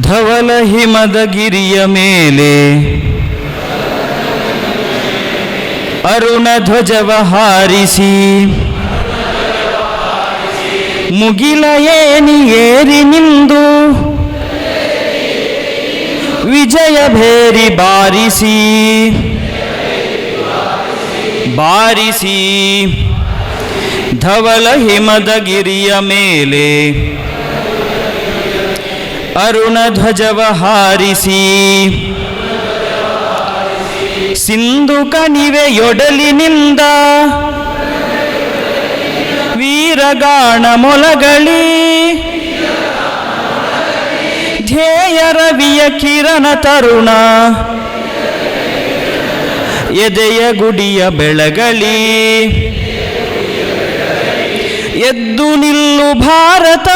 ಧವಲ ಹಿಮದ ಗಿರಿಯ ಮೇಲೆ. ಅರುಣ ಧ್ವಜವ ಹಾರಿಸಿ. ಮುಗಿಲ ಏನಿ ಏರಿ ನಿಂದು. ವಿಜಯ ಭೇರಿ ಬಾರಿಸಿ. ಬಾರಿಸಿ. ಧವಲ ಹಿಮದ ಗಿರಿಯ ಮೇಲೆ. ಅರುಣ ಧ್ವಜವ ಹಾರಿಸಿ ಸಿಂಧು ಕಣಿವೆಯೊಡಲಿನಿಂದ ವೀರಗಾಣ ಮೊಲಗಳಿ. ಧ್ಯೇಯ ರವಿಯ ಕಿರಣ ತರುಣ. ಎದೆಯ ಗುಡಿಯ ಬೆಳಗಳಿ. ಎದ್ದು ನಿಲ್ಲು ಭಾರತ.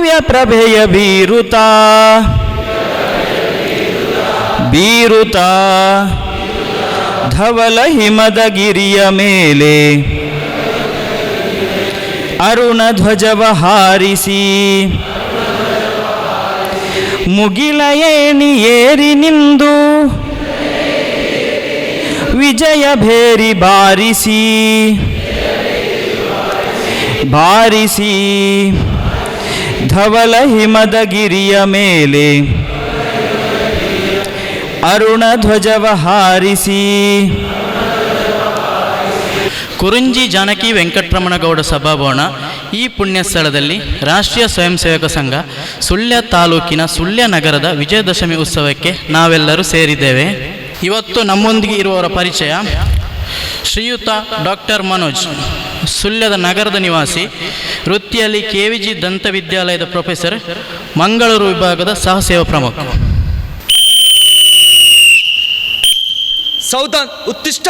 ದಿವ್ಯ ಪ್ರಭೆಯ ಬೀರುತ. ಬೀರುತ. ಧವಲ ಹಿಮದ ಗಿರಿಯ ಮೇಲೆ. ಅರುಣ ಧ್ವಜವ ಹಾರಿಸಿ. ಮುಗಿಲ ಏಣಿ ಏರಿ ನಿಂದು. ವಿಜಯ ಭೇರಿ ಬಾರಿಸಿ. ಬಾರಿಸಿ. ಧವಲ ಹಿಮದ ಗಿರಿಯ ಮೇಲೆ ಅರುಣ ಧ್ವಜವ ಹಾರಿಸಿ. ಕುರುಂಜಿ ಜಾನಕಿ ವೆಂಕಟರಮಣಗೌಡ ಸಭಾಭವನ ಈ ಪುಣ್ಯ ಸ್ಥಳದಲ್ಲಿ ರಾಷ್ಟ್ರೀಯ ಸ್ವಯಂ ಸೇವಕ ಸಂಘ ಸುಳ್ಯ ತಾಲೂಕಿನ ಸುಳ್ಯ ನಗರದ ವಿಜಯದಶಮಿ ಉತ್ಸವಕ್ಕೆ ನಾವೆಲ್ಲರೂ ಸೇರಿದ್ದೇವೆ. ಇವತ್ತು ನಮ್ಮೊಂದಿಗೆ ಇರುವವರ ಪರಿಚಯ ಶ್ರೀಯುತ ಡಾಕ್ಟರ್ ಮನೋಜ್. ಸುಳ್ಯದ ನಗರದ ನಿವಾಸಿ, ವೃತ್ತಿಯಲ್ಲಿ ಕೆ ವಿ ಜಿ ದಂತ ವಿದ್ಯಾಲಯದ ಪ್ರೊಫೆಸರ್, ಮಂಗಳೂರು ವಿಭಾಗದ ಸಹಸೇವಾ ಪ್ರಮುಖ. ಸೌದಾನ್ ಉತ್ತಿಷ್ಟ.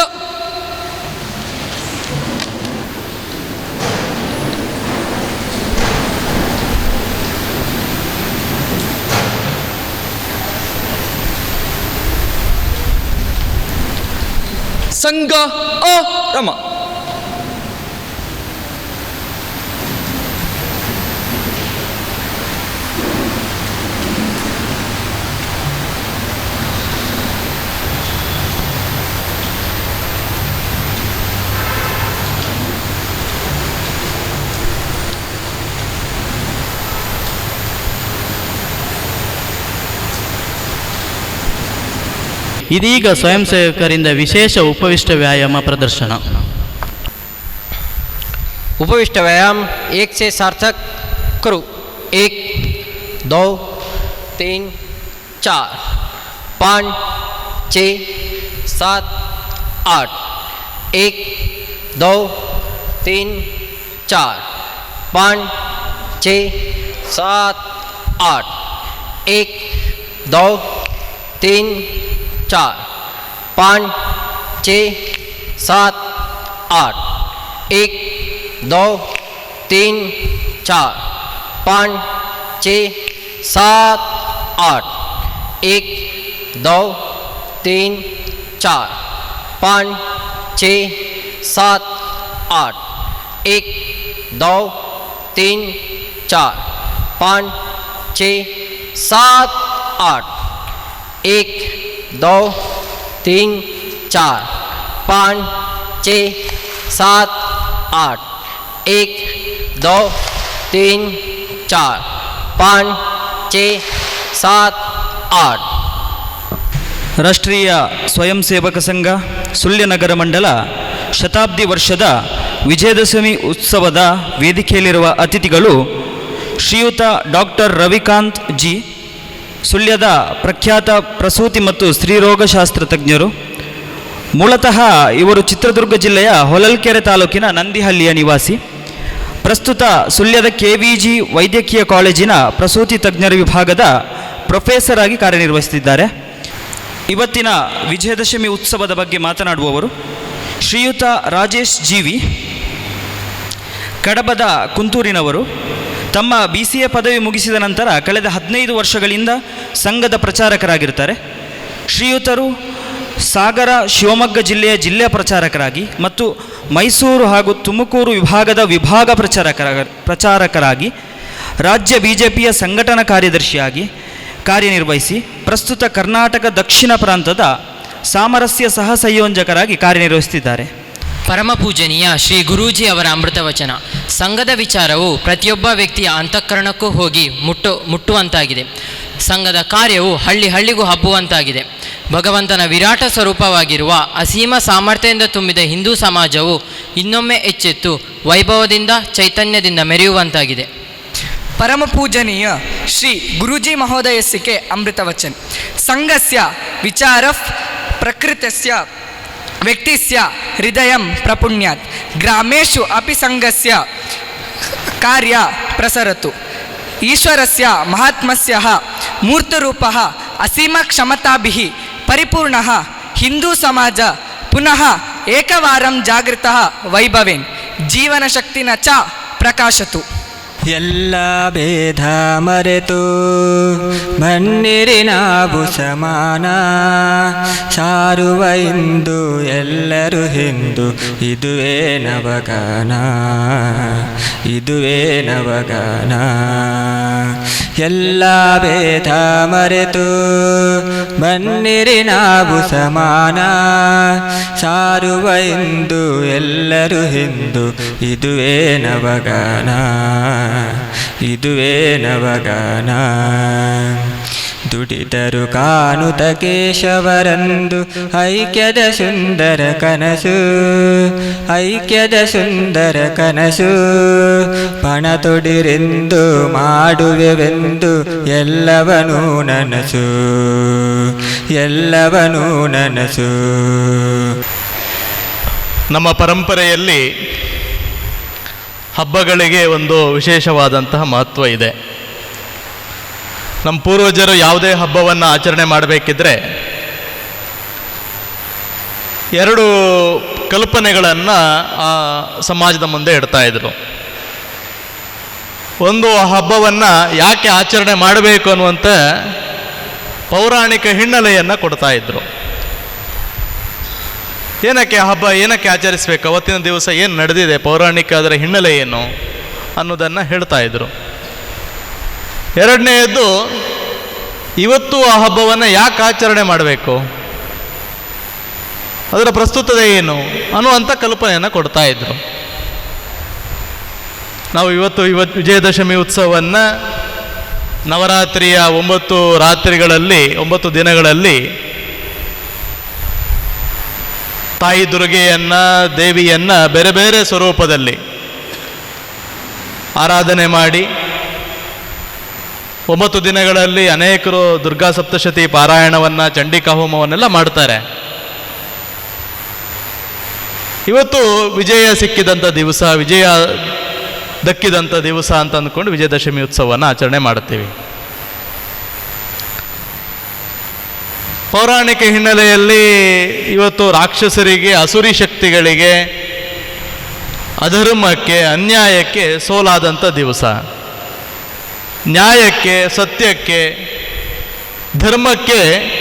ಸಂಘ ಆರಮ ಇದೀಗ ಸ್ವಯಂ ಸೇವಕರಿಂದ ವಿಶೇಷ ಉಪವಿಷ್ಟ ವ್ಯಾಯಾಮ ಪ್ರದರ್ಶನ उपविष्ट व्यायाम एक से सार्थक करो एक दो तीन चार पाँच छ सात आठ एक दो तीन चार पाँच छ सात आठ एक दो तीन चार। पाँच, छ, सात, आठ। एक, दो, तीन, चार। पाँच, छ, सात, आठ। एक, दो, तीन, चार। पाँच, छ, सात, आठ। एक, दो, तीन, चार। पाँच, छ, सात, आठ। एक दो तीन चार पाँच छ सात आठ एक दो तीन चार पाँच छ सात आठ ರಾಷ್ಟ್ರೀಯ ಸ್ವಯಂ ಸೇವಕ ಸಂಘ ಸುಳ್ಯ ನಗರ ಮಂಡಲ ಶತಾಬ್ದಿ ವರ್ಷದ ವಿಜಯದಶಮಿ ಉತ್ಸವದ ವೇದಿಕೆಯಲ್ಲಿರುವ ಅತಿಥಿಗಳು ಶ್ರೀಯುತ ಡಾಕ್ಟರ್ ರವಿಕಾಂತ್ ಜಿ ಸುಳ್ಯದ ಪ್ರಖ್ಯಾತ ಪ್ರಸೂತಿ ಮತ್ತು ಸ್ತ್ರೀರೋಗಶಾಸ್ತ್ರ ತಜ್ಞರು. ಮೂಲತಃ ಇವರು ಚಿತ್ರದುರ್ಗ ಜಿಲ್ಲೆಯ ಹೊಲಲ್ಕೆರೆ ತಾಲೂಕಿನ ನಂದಿಹಳ್ಳಿಯ ನಿವಾಸಿ. ಪ್ರಸ್ತುತ ಸುಳ್ಯದ ಕೆ ವೈದ್ಯಕೀಯ ಕಾಲೇಜಿನ ಪ್ರಸೂತಿ ತಜ್ಞರ ವಿಭಾಗದ ಪ್ರೊಫೆಸರ್ ಆಗಿ ಕಾರ್ಯನಿರ್ವಹಿಸುತ್ತಿದ್ದಾರೆ. ಇವತ್ತಿನ ವಿಜಯದಶಮಿ ಉತ್ಸವದ ಬಗ್ಗೆ ಮಾತನಾಡುವವರು ಶ್ರೀಯುತ ರಾಜೇಶ್ ಜೀವಿ ಕಡಬದ ಕುಂತೂರಿನವರು ತಮ್ಮ ಬಿ ಸಿ ಎ ಪದವಿ ಮುಗಿಸಿದ ನಂತರ ಕಳೆದ ಹದಿನೈದು ವರ್ಷಗಳಿಂದ ಸಂಘದ ಪ್ರಚಾರಕರಾಗಿರ್ತಾರೆ ಶ್ರೀಯುತರು ಸಾಗರ, ಶಿವಮೊಗ್ಗ ಜಿಲ್ಲೆಯ ಜಿಲ್ಲೆಯ ಪ್ರಚಾರಕರಾಗಿ ಮತ್ತು ಮೈಸೂರು ಹಾಗೂ ತುಮಕೂರು ವಿಭಾಗದ ವಿಭಾಗ ಪ್ರಚಾರಕರ ಪ್ರಚಾರಕರಾಗಿ, ರಾಜ್ಯ ಬಿ ಜೆ ಪಿಯ ಸಂಘಟನಾ ಕಾರ್ಯದರ್ಶಿಯಾಗಿ ಕಾರ್ಯನಿರ್ವಹಿಸಿ, ಪ್ರಸ್ತುತ ಕರ್ನಾಟಕ ದಕ್ಷಿಣ ಪ್ರಾಂತದ ಸಾಮರಸ್ಯ ಸಹ ಸಂಯೋಜಕರಾಗಿ ಕಾರ್ಯನಿರ್ವಹಿಸುತ್ತಿದ್ದಾರೆ. ಪರಮಪೂಜನೀಯ ಶ್ರೀ ಗುರೂಜಿ ಅವರ ಅಮೃತ ವಚನ. ಸಂಘದ ವಿಚಾರವು ಪ್ರತಿಯೊಬ್ಬ ವ್ಯಕ್ತಿಯ ಅಂತಃಕರಣಕ್ಕೂ ಹೋಗಿ ಮುಟ್ಟು, ಮುಟ್ಟುವಂತಾಗಿದೆ. ಸಂಘದ ಕಾರ್ಯವು ಹಳ್ಳಿ ಹಳ್ಳಿಗೂ ಹಬ್ಬುವಂತಾಗಿದೆ. ಭಗವಂತನ ವಿರಾಟ ಸ್ವರೂಪವಾಗಿರುವ ಅಸೀಮ ಸಾಮರ್ಥ್ಯದಿಂದ ತುಂಬಿದ ಹಿಂದೂ ಸಮಾಜವು ಇನ್ನೊಮ್ಮೆ ಎಚ್ಚೆತ್ತು ವೈಭವದಿಂದ, ಚೈತನ್ಯದಿಂದ ಮೆರೆಯುವಂತಾಗಿದೆ. ಪರಮ ಪೂಜನೀಯ ಶ್ರೀ ಗುರುಜಿ ಮಹೋದಯಸ್ಸಿಕೆ ಅಮೃತವಚನ್ ಸಂಘಸ್ಯ ವಿಚಾರ ಪ್ರಕೃತಸ್ಯ వ్యక్తిస్య హృదయం ప్రపుణ్యాత్ గ్రామేషు అపి సంఘస్య కార్య ప్రసరతు ఈశ్వరస్య మహాత్మస్య మూర్తిరూప అసీమ క్షమతాభి పరిపూర్ణ హిందూ సమాజ పునః ఏకవారం జాగృత వైభవేన్ జీవనశక్తిన చ ప్రకాశతు ಎಲ್ಲ ಭೇದ ಮರೆತು ಬನ್ನಿರಿ ನಾವು ಸಮಾನ ಸಾರುವ ಇಂದು ಎಲ್ಲರೂ ಹಿಂದು. ಇದುವೇ ನವಗಾನ ಇದುವೇ ನವಗಾನ. ಎಲ್ಲ ಭೇದ ಮರೆತು ಬನ್ನಿರಿ ನಾವು ಸಮಾನ ಸಾರುವ ಇಂದು ಎಲ್ಲರೂ ಹಿಂದು ಇದುವೇ ನವಗಾನ ಇದುವೇ ನವಗಾನ. ದುಡಿದರು ಕಾನುತ ಕೇಶವರಂದು ಐಕ್ಯದ ಸುಂದರ ಕನಸು, ಐಕ್ಯದ ಸುಂದರ ಕನಸು. ಪಣ ತೊಡಿರೆಂದು ಮಾಡುವೆವೆಂದು ಎಲ್ಲವನು ನನಸು ಎಲ್ಲವನು ನನಸು. ನಮ್ಮ ಪರಂಪರೆಯಲ್ಲಿ ಹಬ್ಬಗಳಿಗೆ ಒಂದು ವಿಶೇಷವಾದಂತಹ ಮಹತ್ವ ಇದೆ. ನಮ್ಮ ಪೂರ್ವಜರು ಯಾವುದೇ ಹಬ್ಬವನ್ನು ಆಚರಣೆ ಮಾಡಬೇಕಿದ್ರೆ ಎರಡು ಕಲ್ಪನೆಗಳನ್ನು ಆ ಸಮಾಜದ ಮುಂದೆ ಇಡ್ತಾ ಇದ್ರು. ಒಂದು ಆ ಹಬ್ಬವನ್ನು ಯಾಕೆ ಆಚರಣೆ ಮಾಡಬೇಕು ಅನ್ನುವಂಥ ಪೌರಾಣಿಕ ಹಿನ್ನೆಲೆಯನ್ನು ಕೊಡ್ತಾ ಇದ್ರು. ಏನಕ್ಕೆ ಹಬ್ಬ, ಏನಕ್ಕೆ ಆಚರಿಸಬೇಕು? ಅವತ್ತಿನ ದಿವಸ ಏನು ನಡೆದಿದೆ? ಪೌರಾಣಿಕ ಅದರ ಹಿನ್ನೆಲೆ ಏನು ಅನ್ನೋದನ್ನು ಹೇಳ್ತಾ ಇದ್ರು. ಎರಡನೆಯದ್ದು, ಇವತ್ತು ಆ ಹಬ್ಬವನ್ನು ಯಾಕೆ ಆಚರಣೆ ಮಾಡಬೇಕು? ಅದರ ಪ್ರಸ್ತುತತೆ ಏನು? ಅನ್ನುವಂಥ ಕಲ್ಪನೆಯನ್ನು ಕೊಡ್ತಾ ಇದ್ರು. ನಾವು ಇವತ್ತು ಇವತ್ತು ವಿಜಯದಶಮಿ ಉತ್ಸವವನ್ನು ನವರಾತ್ರಿಯ ಒಂಬತ್ತು ರಾತ್ರಿಗಳಲ್ಲಿ, ಒಂಬತ್ತು ದಿನಗಳಲ್ಲಿ ತಾಯಿ ದುರ್ಗೆಯನ್ನ, ದೇವಿಯನ್ನು ಬೇರೆ ಬೇರೆ ಸ್ವರೂಪದಲ್ಲಿ ಆರಾಧನೆ ಮಾಡಿ ಒಂಬತ್ತು ದಿನಗಳಲ್ಲಿ ಅನೇಕರು ದುರ್ಗಾ ಸಪ್ತಶತಿ ಪಾರಾಯಣವನ್ನು ಚಂಡಿಕಾ ಹೋಮವನ್ನೆಲ್ಲ ಮಾಡ್ತಾರೆ. ಇವತ್ತು ವಿಜಯ ಸಿಕ್ಕಿದಂಥ ದಿವಸ, ವಿಜಯ ದಕ್ಕಿದಂಥ ದಿವಸ ಅಂತ ಅಂದ್ಕೊಂಡು ವಿಜಯದಶಮಿ ಉತ್ಸವವನ್ನು ಆಚರಣೆ ಮಾಡ್ತೀವಿ ಪೌರಾಣಿಕ ಹಿನ್ನೆಲೆಯಲ್ಲಿ ಇವತ್ತು ರಾಕ್ಷಸರಿಗೆ, ಅಸುರಿ ಶಕ್ತಿಗಳಿಗೆ, ಅಧರ್ಮಕ್ಕೆ, ಅನ್ಯಾಯಕ್ಕೆ ಸೋಲಾದಂಥ ದಿವಸ. ನ್ಯಾಯಕ್ಕೆ, ಸತ್ಯಕ್ಕೆ, ಧರ್ಮಕ್ಕೆ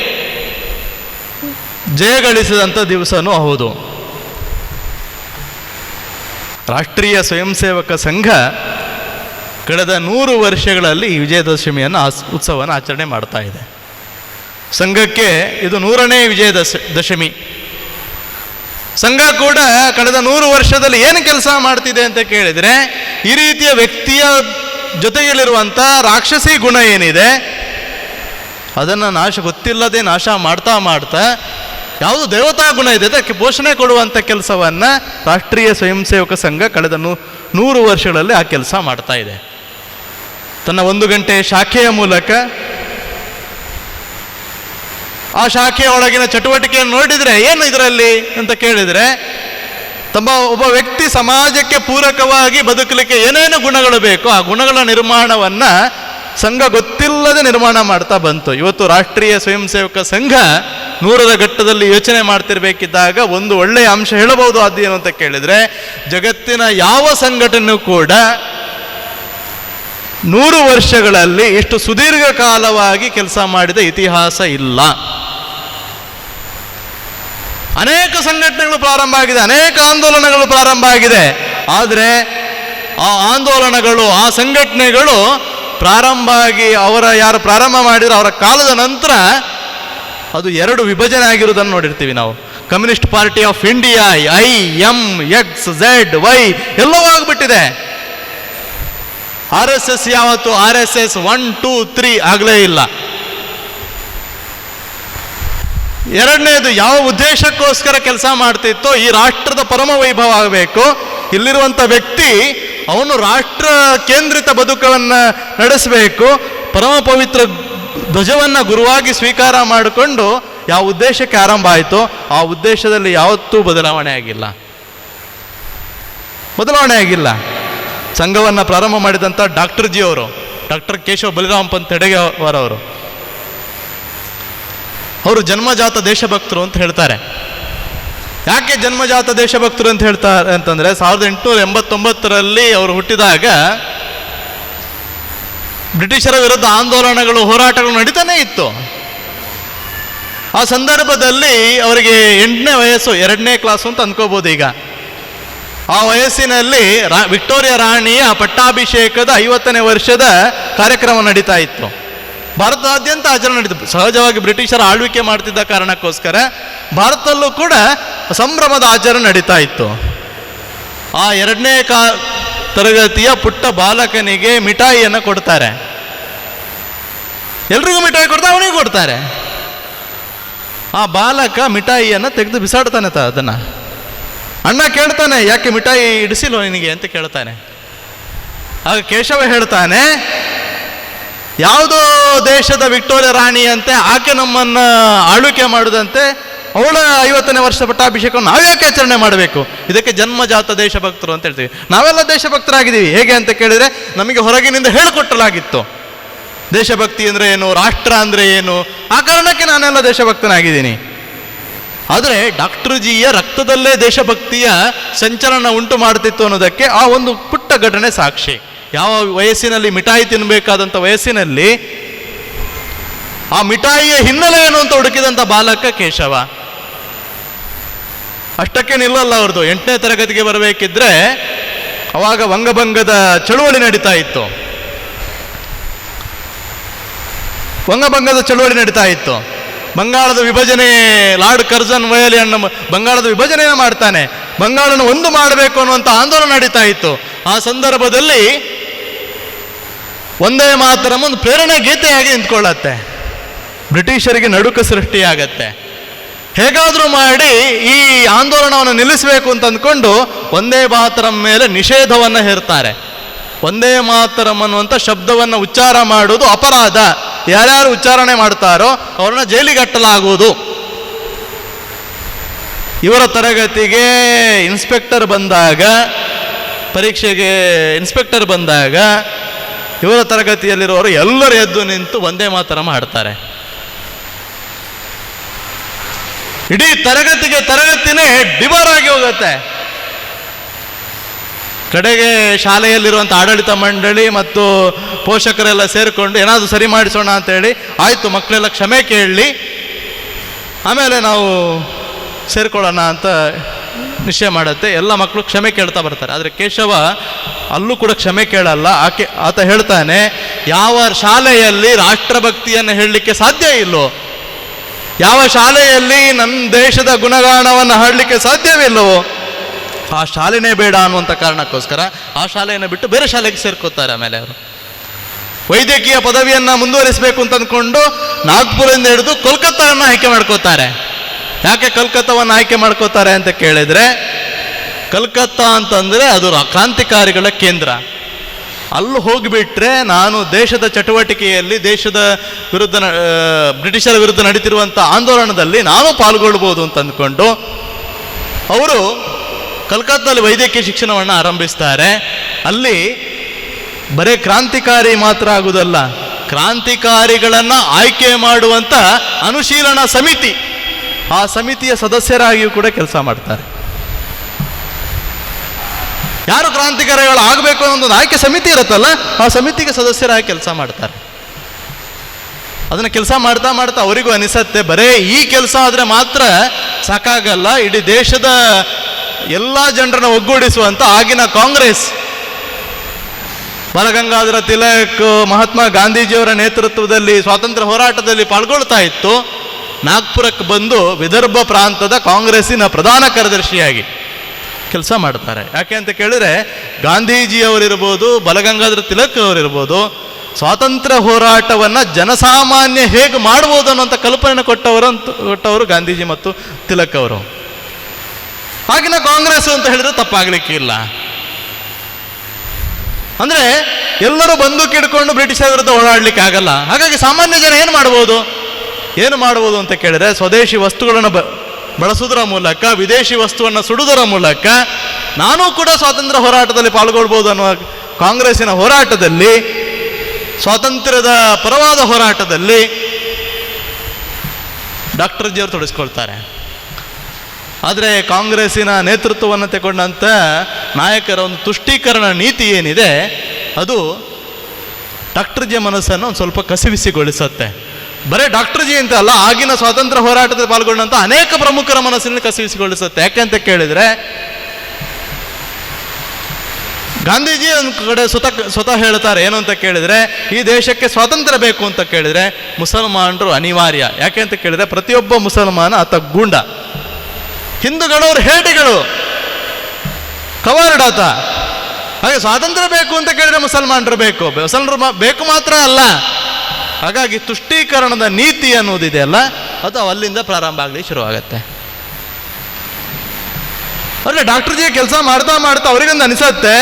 ಜಯಗಳಿಸಿದಂಥ ದಿವಸನೂ ಹೌದು. ರಾಷ್ಟ್ರೀಯ ಸ್ವಯಂ ಸೇವಕ ಸಂಘ ಕಳೆದ ನೂರು ವರ್ಷಗಳಲ್ಲಿ ವಿಜಯದಶಮಿಯನ್ನು ಆಸ್ ಉತ್ಸವವನ್ನು ಆಚರಣೆ ಮಾಡ್ತಾ ಇದೆ. ಸಂಘಕ್ಕೆ ಇದು ನೂರನೇ ವಿಜಯದಶ, ದಶಮಿ. ಸಂಘ ಕೂಡ ಕಳೆದ ನೂರು ವರ್ಷದಲ್ಲಿ ಏನು ಕೆಲಸ ಮಾಡ್ತಿದೆ ಅಂತ ಕೇಳಿದರೆ ಈ ರೀತಿಯ ವ್ಯಕ್ತಿಯ ಜೊತೆಯಲ್ಲಿರುವಂಥ ರಾಕ್ಷಸಿ ಗುಣ ಏನಿದೆ? ಅದನ್ನು ನಾಶ, ಗೊತ್ತಿಲ್ಲದೆ ನಾಶ ಮಾಡ್ತಾ ಮಾಡ್ತಾ ಯಾವುದು ದೇವತಾ ಗುಣ ಇದೆ? ಅದಕ್ಕೆ ಪೋಷಣೆ ಕೊಡುವಂಥ ಕೆಲಸವನ್ನು ರಾಷ್ಟ್ರೀಯ ಸ್ವಯಂ ಸೇವಕ ಸಂಘ ಕಳೆದ ನೂ, ನೂರು ವರ್ಷಗಳಲ್ಲಿ ಆ ಕೆಲಸ ಮಾಡ್ತಾ ಇದೆ. ತನ್ನ ಒಂದು ಗಂಟೆ ಶಾಖೆಯ ಮೂಲಕ ಆ ಶಾಖೆಯ ಒಳಗಿನ ಚಟುವಟಿಕೆಯನ್ನು ನೋಡಿದರೆ, ಏನು ಇದರಲ್ಲಿ? ಅಂತ ಕೇಳಿದರೆ ತಮ್ಮ ಒಬ್ಬ ವ್ಯಕ್ತಿ ಸಮಾಜಕ್ಕೆ ಪೂರಕವಾಗಿ ಬದುಕಲಿಕ್ಕೆ ಏನೇನು ಗುಣಗಳು ಬೇಕೋ ಆ ಗುಣಗಳ ನಿರ್ಮಾಣವನ್ನು ಸಂಘ ಗೊತ್ತಿಲ್ಲದೆ ನಿರ್ಮಾಣ ಮಾಡ್ತಾ ಬಂತು. ಇವತ್ತು ರಾಷ್ಟ್ರೀಯ ಸ್ವಯಂ ಸೇವಕ ಸಂಘ ನೂರರ ಘಟ್ಟದಲ್ಲಿ ಯೋಚನೆ ಮಾಡ್ತಿರ್ಬೇಕಿದ್ದಾಗ ಒಂದು ಒಳ್ಳೆಯ ಅಂಶ ಹೇಳಬಹುದು ಅದೇನು ಅಂತ ಕೇಳಿದರೆ, ಜಗತ್ತಿನ ಯಾವ ಸಂಘಟನೆಯೂ ಕೂಡ ನೂರು ವರ್ಷಗಳಲ್ಲಿ ಇಷ್ಟು ಸುದೀರ್ಘ ಕಾಲವಾಗಿ ಕೆಲಸ ಮಾಡಿದ ಇತಿಹಾಸ ಇಲ್ಲ. ಅನೇಕ ಸಂಘಟನೆಗಳು ಪ್ರಾರಂಭ ಆಗಿದೆ, ಅನೇಕ ಆಂದೋಲನಗಳು ಪ್ರಾರಂಭ ಆಗಿದೆ. ಆದರೆ ಆ ಆಂದೋಲನಗಳು, ಆ ಸಂಘಟನೆಗಳು ಪ್ರಾರಂಭ ಆಗಿ ಅವರ ಯಾರು ಪ್ರಾರಂಭ ಮಾಡಿದ್ರು, ಅವರ ಕಾಲದ ನಂತರ ಅದು ಎರಡು ವಿಭಜನೆ ಆಗಿರುವುದನ್ನು ನೋಡಿರ್ತೀವಿ ನಾವು. Communist party of India, I, M, X, Z, Y ಎಲ್ಲವೂ ಆಗಿಬಿಟ್ಟಿದೆ. ಆರ್ ಎಸ್ ಎಸ್ ಯಾವತ್ತು? R S S one, two, three ಆಗಲೇ ಇಲ್ಲ. ಎರಡನೇದು ಯಾವ ಉದ್ದೇಶಕ್ಕೋಸ್ಕರ ಕೆಲಸ ಮಾಡ್ತಿತ್ತೋ ಈ ರಾಷ್ಟ್ರದ ಪರಮ ವೈಭವ ಆಗಬೇಕು. ಇಲ್ಲಿರುವಂಥ ವ್ಯಕ್ತಿ ಅವನು ರಾಷ್ಟ್ರ ಕೇಂದ್ರಿತ ಬದುಕನ್ನು ನಡೆಸಬೇಕು. ಪರಮ ಪವಿತ್ರ ಧ್ವಜವನ್ನು ಗುರುವಾಗಿ ಸ್ವೀಕಾರ ಮಾಡಿಕೊಂಡು ಯಾವ ಉದ್ದೇಶಕ್ಕೆ ಆರಂಭ ಆಯಿತೋ ಆ ಉದ್ದೇಶದಲ್ಲಿ ಯಾವತ್ತೂ ಬದಲಾವಣೆ ಆಗಿಲ್ಲ. ಬದಲಾವಣೆ ಆಗಿಲ್ಲ. ಸಂಘವನ್ನು ಪ್ರಾರಂಭ ಮಾಡಿದಂಥ ಡಾಕ್ಟರ್ ಜಿ ಅವರು ಡಾಕ್ಟರ್ ಕೇಶವ ಬಲಿರಾಮ್ ಪಂತ್ ಹೆಡಗೇವರವರು ಅವರು ಜನ್ಮಜಾತ ದೇಶಭಕ್ತರು ಅಂತ ಹೇಳ್ತಾರೆ. ಯಾಕೆ ಜನ್ಮಜಾತ ದೇಶಭಕ್ತರು ಅಂತ ಹೇಳ್ತಾರೆ ಅಂತಂದರೆ ಸಾವಿರದ ಎಂಟುನೂರ ಎಂಬತ್ತೊಂಬತ್ತರಲ್ಲಿ ಅವರು ಹುಟ್ಟಿದಾಗ ಬ್ರಿಟಿಷರ ವಿರುದ್ಧ ಆಂದೋಲನಗಳು, ಹೋರಾಟಗಳು ನಡೀತಾನೆ ಇತ್ತು. ಆ ಸಂದರ್ಭದಲ್ಲಿ ಅವರಿಗೆ ಎಂಟನೇ ವಯಸ್ಸು, ಎರಡನೇ ಕ್ಲಾಸು ಅಂತ ಅಂದ್ಕೋಬೋದು ಈಗ. ಆ ವಯಸ್ಸಿನಲ್ಲಿ ರಾ, ವಿಕ್ಟೋರಿಯಾ ರಾಣಿಯ ಪಟ್ಟಾಭಿಷೇಕದ ಐವತ್ತನೇ ವರ್ಷದ ಕಾರ್ಯಕ್ರಮ ನಡೀತಾ ಇತ್ತು. ಭಾರತದಾದ್ಯಂತ ಆಚರಣೆ ನಡೀತು. ಸಹಜವಾಗಿ ಬ್ರಿಟಿಷರ ಆಳ್ವಿಕೆ ಮಾಡ್ತಿದ್ದ ಕಾರಣಕ್ಕೋಸ್ಕರ ಭಾರತದಲ್ಲೂ ಕೂಡ ಸಂಭ್ರಮದ ಆಚರಣೆ ನಡೀತಾ ಇತ್ತು. ಆ ಎರಡನೇ ಕಾ ತರಗತಿಯ ಪುಟ್ಟ ಬಾಲಕನಿಗೆ ಮಿಠಾಯಿಯನ್ನು ಕೊಡ್ತಾರೆ. ಎಲ್ರಿಗೂ ಮಿಠಾಯಿ ಕೊಡ್ತಾ ಅವನಿಗೆ ಕೊಡ್ತಾರೆ. ಆ ಬಾಲಕ ಮಿಠಾಯಿಯನ್ನು ತೆಗೆದು ಬಿಸಾಡ್ತಾನೆ ತ ಅದನ್ನು. ಅಣ್ಣ ಕೇಳ್ತಾನೆ, ಯಾಕೆ ಮಿಠಾಯಿ ಇಡಿಸಿಲ್ವ ನಿನಗೆ? ಅಂತ ಕೇಳ್ತಾನೆ. ಆಗ ಕೇಶವ ಹೇಳ್ತಾನೆ ಯಾವುದೋ ದೇಶದ ವಿಕ್ಟೋರಿಯಾ ರಾಣಿಯಂತೆ ಆಕೆ ನಮ್ಮನ್ನು ಆಳ್ವಿಕೆ ಮಾಡುದಂತೆ ಅವಳ ಐವತ್ತನೇ ವರ್ಷ ಪಟ್ಟಾಭಿಷೇಕವನ್ನು ನಾವ್ಯಾಕೆ ಆಚರಣೆ ಮಾಡಬೇಕು. ಇದಕ್ಕೆ ಜನ್ಮಜಾತ ದೇಶಭಕ್ತರು ಅಂತ ಹೇಳ್ತೀವಿ. ನಾವೆಲ್ಲ ದೇಶಭಕ್ತರಾಗಿದ್ದೀವಿ. ಹೇಗೆ ಅಂತ ಕೇಳಿದರೆ ನಮಗೆ ಹೊರಗಿನಿಂದ ಹೇಳಿಕೊಟ್ಟಲಾಗಿತ್ತು. ದೇಶಭಕ್ತಿ ಅಂದರೆ ಏನು? ರಾಷ್ಟ್ರ ಅಂದರೆ ಏನು? ಆ ಕಾರಣಕ್ಕೆ ನಾನೆಲ್ಲ ದೇಶಭಕ್ತನಾಗಿದ್ದೀನಿ. ಆದರೆ ಡಾಕ್ಟರ್ ಜಿಯ ರಕ್ತದಲ್ಲೇ ದೇಶಭಕ್ತಿಯ ಸಂಚಲನ ಉಂಟು ಮಾಡ್ತಿತ್ತು ಅನ್ನೋದಕ್ಕೆ ಆ ಒಂದು ಪುಟ್ಟ ಘಟನೆ ಸಾಕ್ಷಿ. ಯಾವ ವಯಸ್ಸಿನಲ್ಲಿ ಮಿಠಾಯಿ ತಿನ್ನಬೇಕಾದಂಥ ವಯಸ್ಸಿನಲ್ಲಿ ಆ ಮಿಠಾಯಿಯ ಹಿನ್ನೆಲೆ ಏನು ಅಂತ ಹುಡುಕಿದಂಥ ಬಾಲಕ ಕೇಶವ. ಅಷ್ಟಕ್ಕೆ ನಿಲ್ಲಲ್ಲ ಅವ್ರದ್ದು. ಎಂಟನೇ ತರಗತಿಗೆ ಬರಬೇಕಿದ್ರೆ ಅವಾಗ ವಂಗಭಂಗದ ಚಳುವಳಿ ನಡೀತಾ ಇತ್ತು. ವಂಗಭಂಗದ ಚಳುವಳಿ ನಡೀತಾ ಇತ್ತು. ಬಂಗಾಳದ ವಿಭಜನೆ, ಲಾರ್ಡ್ ಕರ್ಜನ್ ವಯಲಿ ಅಣ್ಣ ಬಂಗಾಳದ ವಿಭಜನೆಯನ್ನು ಮಾಡ್ತಾನೆ. ಬಂಗಾಳನ ಒಂದು ಮಾಡಬೇಕು ಅನ್ನುವಂಥ ಆಂದೋಲನ ನಡೀತಾ ಇತ್ತು. ಆ ಸಂದರ್ಭದಲ್ಲಿ ಒಂದೇ ಮಾತ್ರ ಒಂದು ಪ್ರೇರಣೆ ಗೀತೆಯಾಗಿ ನಿಂತ್ಕೊಳ್ಳತ್ತೆ. ಬ್ರಿಟಿಷರಿಗೆ ನಡುಕ ಸೃಷ್ಟಿಯಾಗತ್ತೆ. ಹೇಗಾದರೂ ಮಾಡಿ ಈ ಆಂದೋಲನವನ್ನು ನಿಲ್ಲಿಸಬೇಕು ಅಂತ ಅಂದ್ಕೊಂಡು ಒಂದೇ ಮಾತರಂ ಮೇಲೆ ನಿಷೇಧವನ್ನು ಹೇರ್ತಾರೆ. ಒಂದೇ ಮಾತರಂ ಅನ್ನುವಂಥ ಶಬ್ದವನ್ನು ಉಚ್ಚಾರ ಮಾಡುವುದು ಅಪರಾಧ. ಯಾರ್ಯಾರು ಉಚ್ಚಾರಣೆ ಮಾಡ್ತಾರೋ ಅವ್ರನ್ನ ಜೈಲಿಗಟ್ಟಲಾಗುವುದು ಇವರ ತರಗತಿಗೆ ಇನ್ಸ್ಪೆಕ್ಟರ್ ಬಂದಾಗ, ಪರೀಕ್ಷೆಗೆ ಇನ್ಸ್ಪೆಕ್ಟರ್ ಬಂದಾಗ ಇವರ ತರಗತಿಯಲ್ಲಿರುವವರು ಎಲ್ಲರೂ ಎದ್ದು ನಿಂತು ಒಂದೇ ಮಾತರ ಮಾಡ್ತಾರೆ ಇಡೀ ತರಗತಿಗೆ ತರಗತಿನೇ ಡಿವರ್ ಆಗಿ ಹೋಗುತ್ತೆ. ಕಡೆಗೆ ಶಾಲೆಯಲ್ಲಿರುವಂಥ ಆಡಳಿತ ಮಂಡಳಿ ಮತ್ತು ಪೋಷಕರೆಲ್ಲ ಸೇರಿಕೊಂಡು ಏನಾದರೂ ಸರಿ ಮಾಡಿಸೋಣ ಅಂತೇಳಿ ಆಯಿತು ಮಕ್ಕಳೆಲ್ಲ ಕ್ಷಮೆ ಕೇಳಲಿ, ಆಮೇಲೆ ನಾವು ಸೇರಿಕೊಳ್ಳೋಣ ಅಂತ ನಿಶ್ಚಯ ಮಾಡುತ್ತೆ. ಎಲ್ಲ ಮಕ್ಕಳು ಕ್ಷಮೆ ಕೇಳ್ತಾ ಬರ್ತಾರೆ. ಆದರೆ ಕೇಶವ ಅಲ್ಲೂ ಕೂಡ ಕ್ಷಮೆ ಕೇಳಲ್ಲ. ಆಕೆ, ಆತ ಹೇಳ್ತಾನೆ, ಯಾವ ಶಾಲೆಯಲ್ಲಿ ರಾಷ್ಟ್ರಭಕ್ತಿಯನ್ನು ಹೇಳಲಿಕ್ಕೆ ಸಾಧ್ಯ ಇಲ್ಲೋ? ಯಾವ ಶಾಲೆಯಲ್ಲಿ ನನ್ನ ದೇಶದ ಗುಣಗಾನವನ್ನು ಹಾಡಲಿಕ್ಕೆ ಸಾಧ್ಯವಿಲ್ಲವೋ ಆ ಶಾಲೆನೇ ಬೇಡ ಅನ್ನುವಂಥ ಕಾರಣಕ್ಕೋಸ್ಕರ ಆ ಶಾಲೆಯನ್ನು ಬಿಟ್ಟು ಬೇರೆ ಶಾಲೆಗೆ ಸೇರ್ಕೋತಾರೆ ಆಮೇಲೆ ಅವರು. ವೈದ್ಯಕೀಯ ಪದವಿಯನ್ನು ಮುಂದುವರಿಸಬೇಕು ಅಂತ ಅಂದ್ಕೊಂಡು ನಾಗ್ಪುರದಿಂದ ಹಿಡಿದು ಕೋಲ್ಕತ್ತಾವನ್ನು ಆಯ್ಕೆ ಮಾಡ್ಕೋತಾರೆ. ಯಾಕೆ ಕಲ್ಕತ್ತಾವನ್ನು ಆಯ್ಕೆ ಮಾಡ್ಕೋತಾರೆ ಅಂತ ಕೇಳಿದ್ರೆ ಕಲ್ಕತ್ತಾ ಅಂತಂದರೆ ಅದು ಕ್ರಾಂತಿಕಾರಿಗಳ ಕೇಂದ್ರ. ಅಲ್ಲಿ ಹೋಗಿಬಿಟ್ರೆ ನಾನು ದೇಶದ ಚಟುವಟಿಕೆಯಲ್ಲಿ ದೇಶದ ವಿರುದ್ಧ ಬ್ರಿಟಿಷರ ವಿರುದ್ಧ ನಡೀತಿರುವಂಥ ಆಂದೋಲನದಲ್ಲಿ ನಾನು ಪಾಲ್ಗೊಳ್ಬೋದು ಅಂತ ಅಂದ್ಕೊಂಡು ಅವರು ಕಲ್ಕತ್ತಾದಲ್ಲಿ ವೈದ್ಯಕೀಯ ಶಿಕ್ಷಣವನ್ನು ಆರಂಭಿಸ್ತಾರೆ. ಅಲ್ಲಿ ಬರೇ ಕ್ರಾಂತಿಕಾರಿ ಮಾತ್ರ ಆಗುವುದಲ್ಲ ಕ್ರಾಂತಿಕಾರಿಗಳನ್ನು ಆಯ್ಕೆ ಮಾಡುವಂಥ ಅನುಶೀಲನಾ ಸಮಿತಿ. ಆ ಸಮಿತಿಯ ಸದಸ್ಯರಾಗಿಯೂ ಕೂಡ ಕೆಲಸ ಮಾಡ್ತಾರೆ. ಯಾರು ಕ್ರಾಂತಿಕಾರಿಗಳು ಆಗಬೇಕು ಅನ್ನೋ ಒಂದು ಆಯ್ಕೆ ಸಮಿತಿ ಇರುತ್ತಲ್ಲ, ಆ ಸಮಿತಿಗೆ ಸದಸ್ಯರಾಗಿ ಕೆಲಸ ಮಾಡ್ತಾರೆ. ಅದನ್ನು ಕೆಲಸ ಮಾಡ್ತಾ ಮಾಡ್ತಾ ಅವರಿಗೂ ಅನಿಸತ್ತೆ. ಬರೇ ಈ ಕೆಲಸ ಆದರೆ ಮಾತ್ರ ಸಾಕಾಗಲ್ಲ. ಇಡೀ ದೇಶದ ಎಲ್ಲ ಜನರನ್ನ ಒಗ್ಗೂಡಿಸುವಂಥ ಆಗಿನ ಕಾಂಗ್ರೆಸ್. ಬಾಲಗಂಗಾಧರ ತಿಲಕ್, ಮಹಾತ್ಮ ಗಾಂಧೀಜಿಯವರ ನೇತೃತ್ವದಲ್ಲಿ ಸ್ವಾತಂತ್ರ್ಯ ಹೋರಾಟದಲ್ಲಿ ಪಾಲ್ಗೊಳ್ತಾ ಇತ್ತು. ನಾಗ್ಪುರಕ್ಕೆ ಬಂದು ವಿದರ್ಭ ಪ್ರಾಂತದ ಕಾಂಗ್ರೆಸ್ಸಿನ ಪ್ರಧಾನ ಕಾರ್ಯದರ್ಶಿಯಾಗಿ. ಕೆಲಸ ಮಾಡ್ತಾರೆ. ಯಾಕೆ ಅಂತ ಕೇಳಿದ್ರೆ, ಗಾಂಧೀಜಿಯವರಿರ್ಬೋದು, ಬಲಗಂಗಾಧರ ತಿಲಕ್ ಅವರಿರ್ಬೋದು ಸ್ವಾತಂತ್ರ್ಯ ಹೋರಾಟವನ್ನು ಜನಸಾಮಾನ್ಯ ಹೇಗೆ ಮಾಡ್ಬೋದು ಅನ್ನೋಂಥ ಕಲ್ಪನೆ ಕೊಟ್ಟವರು ಅಂತ, ಕೊಟ್ಟವರು ಗಾಂಧೀಜಿ ಮತ್ತು ತಿಲಕ್ ಅವರು ಆಗಿನ ಕಾಂಗ್ರೆಸ್ ಅಂತ ಹೇಳಿದ್ರೆ ತಪ್ಪಾಗ್ಲಿಕ್ಕಿಲ್ಲ ಅಂದರೆ, ಎಲ್ಲರೂ ಬಂದೂಕು ಹಿಡ್ಕೊಂಡು ಬ್ರಿಟಿಷರ ವಿರುದ್ಧ ಓಡಾಡಲಿಕ್ಕೆ ಆಗಲ್ಲ. ಹಾಗಾಗಿ ಸಾಮಾನ್ಯ ಜನ ಏನು ಮಾಡ್ಬೋದು? ಏನು ಮಾಡ್ಬೋದು ಅಂತ ಕೇಳಿದ್ರೆ, ಸ್ವದೇಶಿ ವಸ್ತುಗಳನ್ನು ಬ ಬಳಸುವುದರ ಮೂಲಕ, ವಿದೇಶಿ ವಸ್ತುವನ್ನು ಸುಡುವುದರ ಮೂಲಕ ನಾನೂ ಕೂಡ ಸ್ವಾತಂತ್ರ್ಯ ಹೋರಾಟದಲ್ಲಿ ಪಾಲ್ಗೊಳ್ಬೋದು ಅನ್ನುವ ಕಾಂಗ್ರೆಸ್ಸಿನ ಹೋರಾಟದಲ್ಲಿ, ಸ್ವಾತಂತ್ರ್ಯದ ಪರವಾದ ಹೋರಾಟದಲ್ಲಿ ಡಾಕ್ಟರ್ ಜಿಯವರು ತೊಡಗಿಸ್ಕೊಳ್ತಾರೆ. ಆದರೆ ಕಾಂಗ್ರೆಸ್ಸಿನ ನೇತೃತ್ವವನ್ನು ತಗೊಂಡಂಥ ನಾಯಕರ ಒಂದು ತುಷ್ಟೀಕರಣ ನೀತಿ ಏನಿದೆ, ಅದು ಡಾಕ್ಟರ್ ಜಿಯ ಮನಸ್ಸನ್ನು ಒಂದು ಸ್ವಲ್ಪ ಕಸಿವಿಸಿಗೊಳಿಸುತ್ತೆ. ಬರೀ ಡಾಕ್ಟರ್ ಜಿ ಅಂತ ಅಲ್ಲ, ಆಗಿನ ಸ್ವಾತಂತ್ರ್ಯ ಹೋರಾಟದಲ್ಲಿ ಪಾಲ್ಗೊಂಡಂತ ಅನೇಕ ಪ್ರಮುಖರ ಮನಸ್ಸನ್ನು ಕಸಿವಿಸಿಗೊಳಿಸುತ್ತೆ ಯಾಕೆ ಅಂತ ಕೇಳಿದ್ರೆ, ಗಾಂಧೀಜಿ ಒಂದು ಕಡೆ ಸ್ವತಃ ಸ್ವತಃ ಹೇಳ್ತಾರೆ, ಏನು ಅಂತ ಕೇಳಿದ್ರೆ, ಈ ದೇಶಕ್ಕೆ ಸ್ವಾತಂತ್ರ್ಯ ಬೇಕು ಅಂತ ಕೇಳಿದ್ರೆ, ಮುಸಲ್ಮಾನರು ಅನಿವಾರ್ಯ. ಯಾಕೆ ಅಂತ ಕೇಳಿದ್ರೆ, ಪ್ರತಿಯೊಬ್ಬ ಮುಸಲ್ಮಾನ ಆತ ಗೂಂಡ. ಹಿಂದೂಗಳು ಹೇಟಿಗಳು ಆತ. ಹಾಗೆ ಸ್ವಾತಂತ್ರ್ಯ ಬೇಕು ಅಂತ ಕೇಳಿದ್ರೆ ಮುಸಲ್ಮಾನರು ಬೇಕು. ಮುಸಲ್ಮಾನರು ಮಾ- ಬೇಕು ಮಾತ್ರ ಅಲ್ಲ. ಹಾಗಾಗಿ ತುಷ್ಟೀಕರಣದ ನೀತಿ ಅನ್ನೋದಿದೆಯಲ್ಲ ಅದು ಅಲ್ಲಿಂದ ಪ್ರಾರಂಭ ಆಗಲಿ ಶುರುವಾಗತ್ತೆ. ಅಂದರೆ ಡಾಕ್ಟರ್ ಜಿ ಕೆಲಸ ಮಾಡ್ತಾ ಮಾಡ್ತಾ ಅವರಿಗೊಂದು ಅನಿಸತ್ತೆ?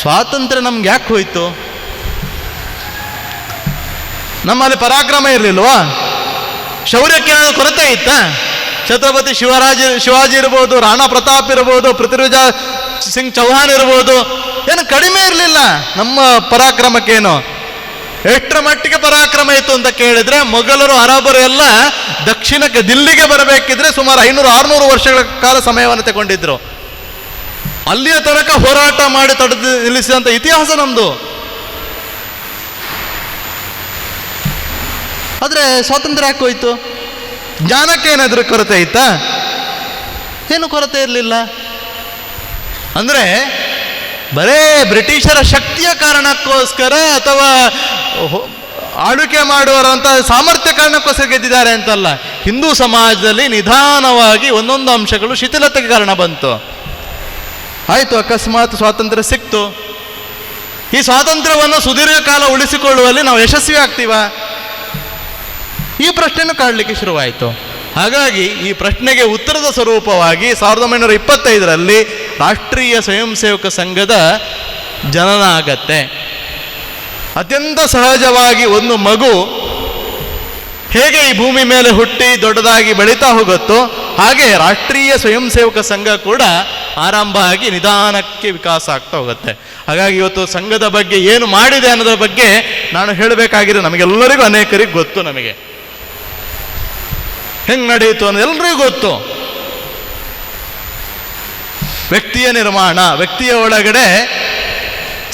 ಸ್ವಾತಂತ್ರ್ಯ ನಮ್ಗೆ ಯಾಕೆ ಹೋಯ್ತು? ನಮ್ಮಲ್ಲಿ ಪರಾಕ್ರಮ ಇರಲಿಲ್ವಾ? ಶೌರ್ಯಕ್ಕೆ ಏನಾದರೂ ಕೊರತೆ ಇತ್ತಾ? ಛತ್ರಪತಿ ಶಿವರಾಜ ಶಿವಾಜಿ ಇರ್ಬೋದು ರಾಣಾ ಪ್ರತಾಪ್ ಇರ್ಬೋದು ಪೃಥ್ವಿರಾಜ ಸಿಂಗ್ ಚೌಹಾನ್ ಇರ್ಬೋದು ಏನು ಕಡಿಮೆ ಇರಲಿಲ್ಲ ನಮ್ಮ ಪರಾಕ್ರಮಕ್ಕೇನು? ಎಷ್ಟರ ಮಟ್ಟಿಗೆ ಪರಾಕ್ರಮ ಇತ್ತು ಅಂತ ಕೇಳಿದ್ರೆ, ಮೊಘಲರು, ಅರಬರು ಎಲ್ಲ ದಕ್ಷಿಣಕ್ಕೆ, ದಿಲ್ಲಿಗೆ ಬರಬೇಕಿದ್ರೆ ಸುಮಾರು ಐನೂರು, ಆರುನೂರು ವರ್ಷಗಳ ಕಾಲ ಸಮಯವನ್ನು ತಗೊಂಡಿದ್ರು. ಅಲ್ಲಿಯ ತನಕ ಹೋರಾಟ ಮಾಡಿ ತಡೆದು ನಿಲ್ಲಿಸಿದಂಥ ಇತಿಹಾಸ ನಮ್ಮದು ಆದರೆ ಸ್ವಾತಂತ್ರ್ಯ ಯಾಕೆ ಹೋಯ್ತು? ಜ್ಞಾನಕ್ಕೆ ಏನಾದರೂ ಕೊರತೆ ಇತ್ತಾ? ಏನು ಕೊರತೆ ಇರಲಿಲ್ಲ. ಅಂದರೆ ಬರೇ ಬ್ರಿಟಿಷರ ಶಕ್ತಿಯ ಕಾರಣಕ್ಕೋಸ್ಕರ ಅಥವಾ ಆಳ್ವಿಕೆ ಮಾಡುವರಂಥ ಸಾಮರ್ಥ್ಯ ಕಾರಣಕ್ಕೋಸ್ಕರ ಗೆದ್ದಿದ್ದಾರೆ ಅಂತಲ್ಲ. ಹಿಂದೂ ಸಮಾಜದಲ್ಲಿ ನಿಧಾನವಾಗಿ ಒಂದೊಂದು ಅಂಶಗಳು ಶಿಥಿಲತೆಗೆ ಕಾರಣ ಬಂತು. ಆಯಿತು, ಅಕಸ್ಮಾತ್ ಸ್ವಾತಂತ್ರ್ಯ ಸಿಕ್ತು. ಈ ಸ್ವಾತಂತ್ರ್ಯವನ್ನು ಸುದೀರ್ಘ ಕಾಲ ಉಳಿಸಿಕೊಳ್ಳುವಲ್ಲಿ ನಾವು ಯಶಸ್ವಿ ಆಗ್ತೀವ? ಈ ಪ್ರಶ್ನೆಯನ್ನು ಕಾಡಲಿಕ್ಕೆ ಶುರುವಾಯಿತು. ಹಾಗಾಗಿ ಈ ಪ್ರಶ್ನೆಗೆ ಉತ್ತರದ ಸ್ವರೂಪವಾಗಿ ಸಾವಿರದ ಒಂಬೈನೂರ ಇಪ್ಪತ್ತೈದರಲ್ಲಿ ರಾಷ್ಟ್ರೀಯ ಸ್ವಯಂ ಸೇವಕ ಸಂಘದ ಜನನ ಆಗತ್ತೆ. ಅತ್ಯಂತ ಸಹಜವಾಗಿ ಒಂದು ಮಗು ಹೇಗೆ ಈ ಭೂಮಿ ಮೇಲೆ ಹುಟ್ಟಿ ದೊಡ್ಡದಾಗಿ ಬೆಳೀತಾ ಹೋಗುತ್ತೋ ಹಾಗೆ ರಾಷ್ಟ್ರೀಯ ಸ್ವಯಂ ಸೇವಕ ಸಂಘ ಕೂಡ ಆರಂಭ ಆಗಿ ನಿಧಾನಕ್ಕೆ ವಿಕಾಸ ಆಗ್ತಾ ಹೋಗುತ್ತೆ. ಹಾಗಾಗಿ ಇವತ್ತು ಸಂಘದ ಬಗ್ಗೆ ಏನು ಮಾಡಿದೆ ಅನ್ನೋದ್ರ ಬಗ್ಗೆ ನಾನು ಹೇಳಬೇಕಾಗಿದೆ ನಮಗೆಲ್ಲರಿಗೂ ಅನೇಕರಿಗೆ ಗೊತ್ತು ನಮಗೆ. ಹೆಂಗೆ ನಡೆಯಿತು ಅನ್ನೋದು ಎಲ್ರಿಗೂ ಗೊತ್ತು. ವ್ಯಕ್ತಿಯ ನಿರ್ಮಾಣ, ವ್ಯಕ್ತಿಯ ಒಳಗಡೆ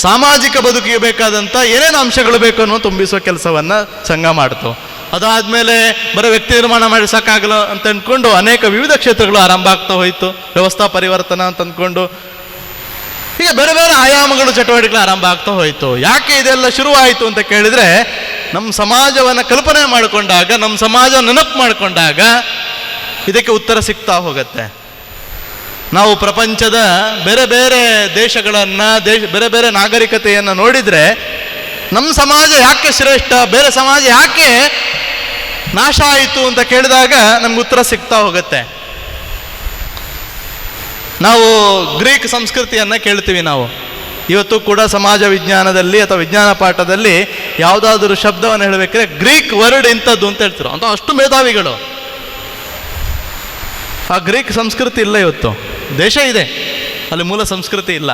ಸಾಮಾಜಿಕ ಬದುಕಿಗೆ ಬೇಕಾದಂಥ ಏನೇನು ಅಂಶಗಳು ಬೇಕು ಅನ್ನೋ ತುಂಬಿಸುವ ಕೆಲಸವನ್ನು ಸಂಘ ಮಾಡ್ತು. ಅದಾದಮೇಲೆ ಬರೋ ವ್ಯಕ್ತಿ ನಿರ್ಮಾಣ ಮಾಡಿ ಸಾಕಾಗಲ್ಲ ಅಂತ ಅಂದ್ಕೊಂಡು ಅನೇಕ ವಿವಿಧ ಕ್ಷೇತ್ರಗಳು ಆರಂಭ ಆಗ್ತಾ ಹೋಯಿತು. ವ್ಯವಸ್ಥಾ ಪರಿವರ್ತನ ಅಂತ ಅಂದ್ಕೊಂಡು ಹೀಗೆ ಬೇರೆ ಬೇರೆ ಆಯಾಮಗಳು, ಚಟುವಟಿಕೆಗಳು ಆರಂಭ ಆಗ್ತಾ ಹೋಯಿತು. ಯಾಕೆ ಇದೆಲ್ಲ ಶುರುವಾಯಿತು ಅಂತ ಕೇಳಿದರೆ ನಮ್ಮ ಸಮಾಜವನ್ನು ಕಲ್ಪನೆ ಮಾಡಿಕೊಂಡಾಗ ನಮ್ಮ ಸಮಾಜ ನೆನಪು ಮಾಡಿಕೊಂಡಾಗ ಇದಕ್ಕೆ ಉತ್ತರ ಸಿಗ್ತಾ ಹೋಗುತ್ತೆ. ನಾವು ಪ್ರಪಂಚದ ಬೇರೆ ಬೇರೆ ದೇಶಗಳನ್ನು, ದೇಶ, ಬೇರೆ ಬೇರೆ ನಾಗರಿಕತೆಯನ್ನು ನೋಡಿದರೆ ನಮ್ಮ ಸಮಾಜ ಯಾಕೆ ಶ್ರೇಷ್ಠ, ಬೇರೆ ಸಮಾಜ ಯಾಕೆ ನಾಶ ಆಯಿತು ಅಂತ ಕೇಳಿದಾಗ ನಮ್ಗೆ ಉತ್ತರ ಸಿಗ್ತಾ ಹೋಗುತ್ತೆ. ನಾವು ಗ್ರೀಕ್ ಸಂಸ್ಕೃತಿಯನ್ನು ಕೇಳ್ತೀವಿ ನಾವು. ಇವತ್ತು ಕೂಡ ಸಮಾಜ ವಿಜ್ಞಾನದಲ್ಲಿ ಅಥವಾ ವಿಜ್ಞಾನ ಪಾಠದಲ್ಲಿ ಯಾವುದಾದ್ರೂ ಶಬ್ದವನ್ನು ಹೇಳಬೇಕಾದ್ರೆ ಗ್ರೀಕ್ ವರ್ಡ್ ಇಂಥದ್ದು ಅಂತ ಹೇಳ್ತಾರೆ ಅಂತ ಅಷ್ಟು ಮೇಧಾವಿಗಳು. ಆ ಗ್ರೀಕ್ ಸಂಸ್ಕೃತಿ ಇಲ್ಲ ಇವತ್ತು. ದೇಶ ಇದೆ. ಅಲ್ಲಿ ಮೂಲ ಸಂಸ್ಕೃತಿ ಇಲ್ಲ.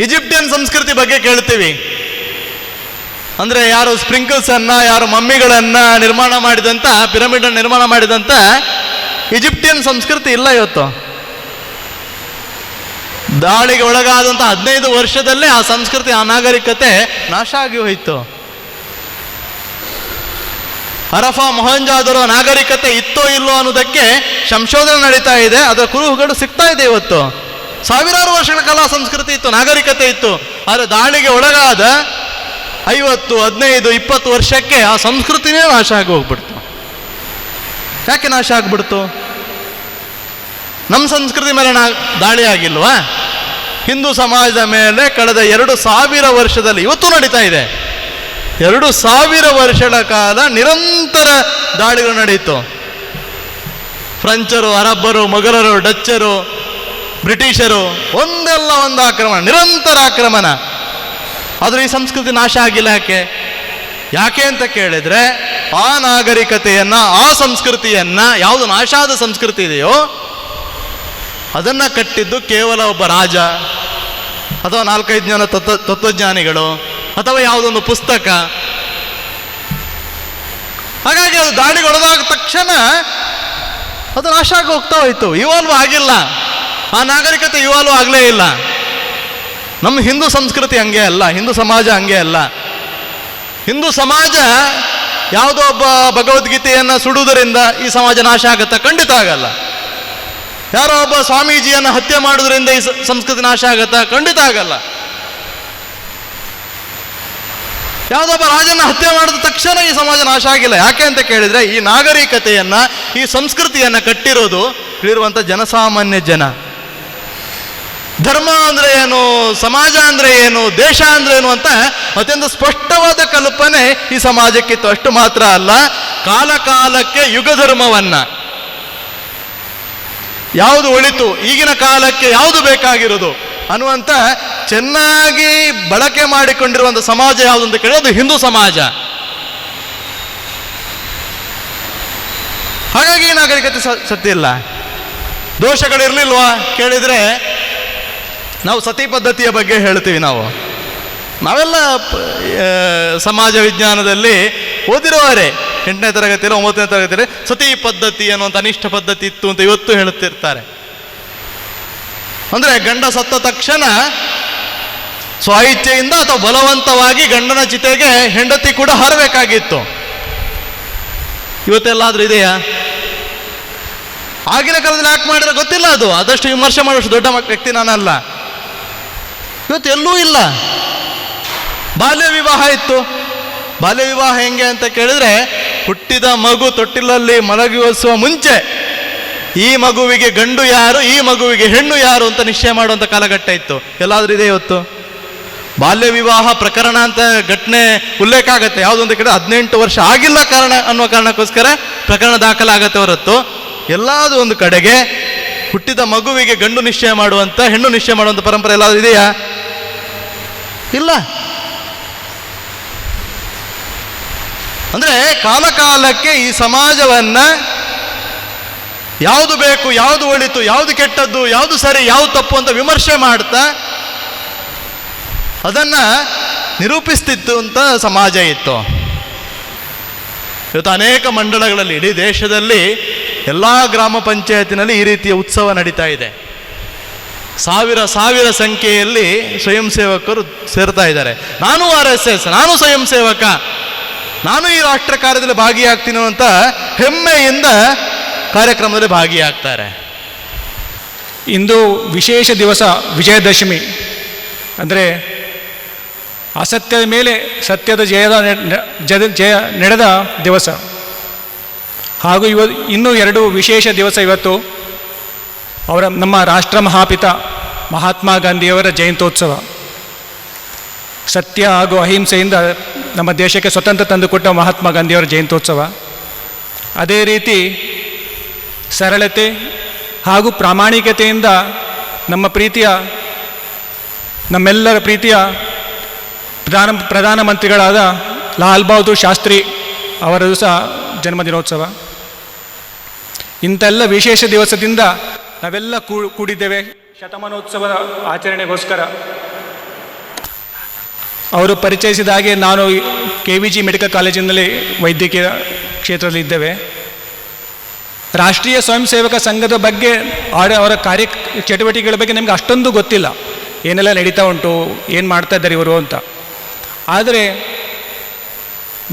ಈಜಿಪ್ಟಿಯನ್ ಸಂಸ್ಕೃತಿ ಬಗ್ಗೆ ಕೇಳ್ತೀವಿ. ಅಂದರೆ ಯಾರು ಸ್ಪ್ರಿಂಕಲ್ಸ್ ಅನ್ನ, ಯಾರು ಮಮ್ಮಿಗಳನ್ನು ನಿರ್ಮಾಣ ಮಾಡಿದಂಥ ಪಿರಮಿಡ್ ನಿರ್ಮಾಣ ಮಾಡಿದಂಥ ಈಜಿಪ್ಟಿಯನ್ ಸಂಸ್ಕೃತಿ ಇಲ್ಲ ಇವತ್ತು. ದಾಳಿಗೆ ಒಳಗಾದಂಥ ಹದಿನೈದು ವರ್ಷದಲ್ಲೇ ಆ ಸಂಸ್ಕೃತಿ, ಆ ನಾಗರಿಕತೆ ನಾಶ ಆಗಿ ಹೋಯಿತು. ಹರಫಾ ಮೊಹಂಜಾದರೋ ನಾಗರಿಕತೆ ಇತ್ತೋ ಇಲ್ಲೋ ಅನ್ನೋದಕ್ಕೆ ಸಂಶೋಧನೆ ನಡೀತಾ ಇದೆ, ಅದರ ಕುರುಹುಗಳು ಸಿಗ್ತಾ ಇದೆ ಇವತ್ತು. ಸಾವಿರಾರು ವರ್ಷಗಳ ಕಾಲ ಸಂಸ್ಕೃತಿ ಇತ್ತು, ನಾಗರಿಕತೆ ಇತ್ತು, ಆದರೆ ದಾಳಿಗೆ ಒಳಗಾದ ಐವತ್ತು, ಹದಿನೈದು, ಇಪ್ಪತ್ತು ವರ್ಷಕ್ಕೆ ಆ ಸಂಸ್ಕೃತಿನೇ ನಾಶ ಆಗಿ ಹೋಗ್ಬಿಡ್ತು ಯಾಕೆ ನಾಶ ಆಗ್ಬಿಡ್ತು? ನಮ್ಮ ಸಂಸ್ಕೃತಿ ಮೇಲೆ ನಾ ದಾಳಿ ಆಗಿಲ್ವಾ? ಹಿಂದೂ ಸಮಾಜದ ಮೇಲೆ ಕಳೆದ ಎರಡು ಸಾವಿರ ವರ್ಷದಲ್ಲಿ ಇವತ್ತು ನಡೀತಾ ಇದೆ. ಎರಡು ಸಾವಿರ ವರ್ಷಗಳ ಕಾಲ ನಿರಂತರ ದಾಳಿಗಳು ನಡೆಯಿತು. ಫ್ರೆಂಚರು, ಅರಬ್ಬರು, ಮೊಘಲರು, ಡಚ್ಚರು, ಬ್ರಿಟಿಷರು, ಒಂದೆಲ್ಲ ಒಂದು ಆಕ್ರಮಣ, ನಿರಂತರ ಆಕ್ರಮಣ. ಆದರೆ ಈ ಸಂಸ್ಕೃತಿ ನಾಶ ಆಗಿಲ್ಲ ಯಾಕೆ? ಯಾಕೆ ಅಂತ ಕೇಳಿದ್ರೆ, ಆ ನಾಗರಿಕತೆಯನ್ನು, ಆ ಸಂಸ್ಕೃತಿಯನ್ನ, ಯಾವುದು ನಾಶ ಆದ ಸಂಸ್ಕೃತಿ ಇದೆಯೋ, ಅದನ್ನ ಕಟ್ಟಿದ್ದು ಕೇವಲ ಒಬ್ಬ ರಾಜ ಅಥವಾ ನಾಲ್ಕೈದು ಜನ ತತ್ವ ತತ್ವಜ್ಞಾನಿಗಳು. ಅಥವಾ ಯಾವುದೊಂದು ಪುಸ್ತಕ. ಹಾಗಾಗಿ ಅದು ದಾಳಿಗೊಳಗಾದ ತಕ್ಷಣ ಅದು ನಾಶ ಆಗಿ ಹೋಗ್ತಾ ಹೋಯ್ತು. ಇವಾಲ್ವ್ ಆಗಿಲ್ಲ. ಆ ನಾಗರಿಕತೆ ಇವಾಲ್ವ್ ಆಗಲೇ ಇಲ್ಲ. ನಮ್ಮ ಹಿಂದೂ ಸಂಸ್ಕೃತಿ ಹಂಗೆ ಅಲ್ಲ, ಹಿಂದೂ ಸಮಾಜ ಹಂಗೆ ಅಲ್ಲ. ಹಿಂದೂ ಸಮಾಜ ಯಾವುದೋ ಒಬ್ಬ ಭಗವದ್ಗೀತೆಯನ್ನು ಸುಡುವುದರಿಂದ ಈ ಸಮಾಜ ನಾಶ ಆಗುತ್ತಾ? ಖಂಡಿತ ಆಗಲ್ಲ. ಯಾರೋ ಒಬ್ಬ ಸ್ವಾಮೀಜಿಯನ್ನು ಹತ್ಯೆ ಮಾಡೋದ್ರಿಂದ ಈ ಸಂಸ್ಕೃತಿ ನಾಶ ಆಗುತ್ತಾ? ಖಂಡಿತ ಆಗಲ್ಲ. ಯಾವುದೊಬ್ಬ ರಾಜನ ಹತ್ಯೆ ಮಾಡಿದ ತಕ್ಷಣ ಈ ಸಮಾಜ ನಾಶ ಆಗಿಲ್ಲ? ಯಾಕೆ ಅಂತ ಕೇಳಿದ್ರೆ ಈ ನಾಗರಿಕತೆಯನ್ನ, ಈ ಸಂಸ್ಕೃತಿಯನ್ನ ಕಟ್ಟಿರೋದು ಇಲ್ಲಿರುವಂಥ ಜನಸಾಮಾನ್ಯ ಜನ. ಧರ್ಮ ಅಂದ್ರೆ ಏನು, ಸಮಾಜ ಅಂದ್ರೆ ಏನು, ದೇಶ ಅಂದ್ರೆ ಏನು ಅಂತ ಅತ್ಯಂತ ಸ್ಪಷ್ಟವಾದ ಕಲ್ಪನೆ ಈ ಸಮಾಜಕ್ಕಿತ್ತು. ಅಷ್ಟು ಮಾತ್ರ ಅಲ್ಲ ಕಾಲ ಕಾಲಕ್ಕೆ ಯುಗ ಧರ್ಮವನ್ನ. ಯಾವುದು ಒಳಿತು, ಈಗಿನ ಕಾಲಕ್ಕೆ ಯಾವುದು ಬೇಕಾಗಿರೋದು ಅನ್ನುವಂಥ ಚೆನ್ನಾಗಿ ಬಳಕೆ ಮಾಡಿಕೊಂಡಿರುವಂಥ ಸಮಾಜ ಯಾವುದು ಅಂತ ಕೇಳಿದ್ರೆ ಅದು ಹಿಂದೂ ಸಮಾಜ. ಹಾಗಾಗಿ ನಾಗರಿಕತೆ ಸತ್ಯ ಇಲ್ಲ. ದೋಷಗಳಿರ್ಲಿಲ್ವಾ ಕೇಳಿದ್ರೆ ನಾವು ಸತಿ ಪದ್ಧತಿಯ ಬಗ್ಗೆ ಹೇಳ್ತೀವಿ ನಾವು. ನಾವೆಲ್ಲ ಸಮಾಜ ವಿಜ್ಞಾನದಲ್ಲಿ ಓದಿರೋವರೆ ಎಂಟನೇ ತರಗತಿಯಲ್ಲಿ ಒಂಬತ್ತನೇ ತರಗತಿಯಲ್ಲಿ ಸತಿ ಪದ್ಧತಿ ಅನ್ನುವಂಥ ಅನಿಷ್ಟ ಪದ್ಧತಿ ಇತ್ತು ಅಂತ ಇವತ್ತು ಹೇಳುತ್ತಿರ್ತಾರೆ ಅಂದರೆ ಗಂಡ ಸತ್ತ ತಕ್ಷಣ ಸ್ವಇಚ್ಛೆಯಿಂದ ಅಥವಾ ಬಲವಂತವಾಗಿ ಗಂಡನ ಜೊತೆಗೆ ಹೆಂಡತಿ ಕೂಡ ಹಾರಬೇಕಾಗಿತ್ತು. ಇವತ್ತೆಲ್ಲಾದ್ರೂ ಇದೆಯಾ? ಆಗಿನ ಕಾಲದಲ್ಲಿ ಯಾಕೆ ಮಾಡಿದ್ರೆ ಗೊತ್ತಿಲ್ಲ ಅದು. ಆದಷ್ಟು ವಿಮರ್ಶೆ ಮಾಡೋಷ್ಟು ದೊಡ್ಡ ವ್ಯಕ್ತಿ ನಾನಲ್ಲ. ಇವತ್ತು ಎಲ್ಲೂ ಇಲ್ಲ. ಬಾಲ್ಯ ವಿವಾಹ ಇತ್ತು. ಬಾಲ್ಯ ವಿವಾಹ ಹೆಂಗೆ ಅಂತ ಕೇಳಿದ್ರೆ, ಹುಟ್ಟಿದ ಮಗು ತೊಟ್ಟಿಲಲ್ಲಿ ಮಲಗಿಸುವ ಮುಂಚೆ, ಈ ಮಗುವಿಗೆ ಗಂಡು ಯಾರು, ಈ ಮಗುವಿಗೆ ಹೆಣ್ಣು ಯಾರು ಅಂತ ನಿಶ್ಚಯ ಮಾಡುವಂಥ ಕಾಲಘಟ್ಟ ಇತ್ತು. ಎಲ್ಲಾದ್ರೂ ಇದೆ ಇವತ್ತು? ಬಾಲ್ಯ ವಿವಾಹ ಪ್ರಕರಣ ಅಂತ ಘಟನೆ ಉಲ್ಲೇಖ ಆಗುತ್ತೆ. ಯಾವುದೊಂದು ಕಡೆ ಹದಿನೆಂಟು ವರ್ಷ ಆಗಿಲ್ಲ ಕಾರಣ ಅನ್ನುವ ಕಾರಣಕ್ಕೋಸ್ಕರ ಪ್ರಕರಣ ದಾಖಲಾಗತ್ತೆ ಹೊರತು. ಎಲ್ಲಾದ್ರೂ ಒಂದು ಕಡೆಗೆ ಹುಟ್ಟಿದ ಮಗುವಿಗೆ ಗಂಡು ನಿಶ್ಚಯ ಮಾಡುವಂಥ ಹೆಣ್ಣು ನಿಶ್ಚಯ ಮಾಡುವಂಥ ಪರಂಪರೆ ಎಲ್ಲಾದ್ರೂ ಇದೆಯಾ? ಇಲ್ಲ. ಅಂದ್ರೆ ಕಾಲಕಾಲಕ್ಕೆ ಈ ಸಮಾಜವನ್ನ ಯಾವುದು ಬೇಕು, ಯಾವುದು ಒಳಿತು, ಯಾವುದು ಕೆಟ್ಟದ್ದು, ಯಾವುದು ಸರಿ, ಯಾವುದು ತಪ್ಪು ಅಂತ ವಿಮರ್ಶೆ ಮಾಡ್ತಾ ಅದನ್ನ ನಿರೂಪಿಸ್ತಿತ್ತು ಅಂತ ಸಮಾಜ ಇತ್ತು. ಇವತ್ತು ಅನೇಕ ಮಂಡಳಗಳಲ್ಲಿ ಇಡೀ ದೇಶದಲ್ಲಿ ಎಲ್ಲ ಗ್ರಾಮ ಪಂಚಾಯತಿನಲ್ಲಿ ಈ ರೀತಿಯ ಉತ್ಸವ ನಡೀತಾ ಇದೆ. ಸಾವಿರ ಸಾವಿರ ಸಂಖ್ಯೆಯಲ್ಲಿ ಸ್ವಯಂ ಸೇವಕರು ಸೇರ್ತಾ ಇದ್ದಾರೆ. ನಾನು ಆರ್ ಎಸ್ ಎಸ್, ನಾನು ಸ್ವಯಂ ಸೇವಕ, ನಾನು ಈ ರಾಷ್ಟ್ರ ಕಾರ್ಯದಲ್ಲಿ ಭಾಗಿಯಾಗ್ತೀನಿ ಅಂತ ಹೆಮ್ಮೆಯಿಂದ ಕಾರ್ಯಕ್ರಮದಲ್ಲಿ ಭಾಗಿಯಾಗ್ತಾರೆ. ಇಂದು ವಿಶೇಷ ದಿವಸ ವಿಜಯದಶಮಿ. ಅಂದರೆ ಅಸತ್ಯದ ಮೇಲೆ ಸತ್ಯದ ಜಯದ ಜದ, ಜಯ ನಡೆದ ದಿವಸ. ಹಾಗೂ ಇವ ಇನ್ನೂ ಎರಡು ವಿಶೇಷ ದಿವಸ ಇವತ್ತು ಅವರ, ನಮ್ಮ ರಾಷ್ಟ್ರ ಮಹಾಪಿತ ಮಹಾತ್ಮ ಗಾಂಧಿಯವರ ಜಯಂತ್ಯೋತ್ಸವ. ಸತ್ಯ ಹಾಗೂ ಅಹಿಂಸೆಯಿಂದ ನಮ್ಮ ದೇಶಕ್ಕೆ ಸ್ವತಂತ್ರ ತಂದುಕೊಟ್ಟ ಮಹಾತ್ಮ ಗಾಂಧಿಯವರ ಜಯಂತ್ಯೋತ್ಸವ. ಅದೇ ರೀತಿ ಸರಳತೆ ಹಾಗೂ ಪ್ರಾಮಾಣಿಕತೆಯಿಂದ ನಮ್ಮ ಪ್ರೀತಿಯ, ನಮ್ಮೆಲ್ಲರ ಪ್ರೀತಿಯ ಪ್ರಧಾನ ಪ್ರಧಾನಮಂತ್ರಿಗಳಾದ ಲಾಲ್ ಬಹದ್ದೂರ್ ಶಾಸ್ತ್ರಿ ಅವರದು ಸಹ ಜನ್ಮದಿನೋತ್ಸವ. ಇಂಥೆಲ್ಲ ವಿಶೇಷ ದಿವಸದಿಂದ ನಾವೆಲ್ಲ ಕೂಡಿದ್ದೇವೆ. ಶತಮಾನೋತ್ಸವದ ಆಚರಣೆಗೋಸ್ಕರ. ಅವರು ಪರಿಚಯಿಸಿದ ಹಾಗೆ ನಾನು ಕೆ ವಿ ಜಿ ಮೆಡಿಕಲ್ ಕಾಲೇಜಿನಲ್ಲಿ ವೈದ್ಯಕೀಯ ಕ್ಷೇತ್ರದಲ್ಲಿ ಇದ್ದೇವೆ. ರಾಷ್ಟ್ರೀಯ ಸ್ವಯಂ ಸೇವಕ ಸಂಘದ ಬಗ್ಗೆ ಅವರ ಅವರ ಕಾರ್ಯ ಚಟುವಟಿಕೆಗಳ ಬಗ್ಗೆ ನಮಗೆ ಅಷ್ಟೊಂದು ಗೊತ್ತಿಲ್ಲ. ಏನೆಲ್ಲ ನಡೀತಾ ಉಂಟು, ಏನು ಮಾಡ್ತಾ ಇದ್ದಾರೆ ಇವರು ಅಂತ. ಆದರೆ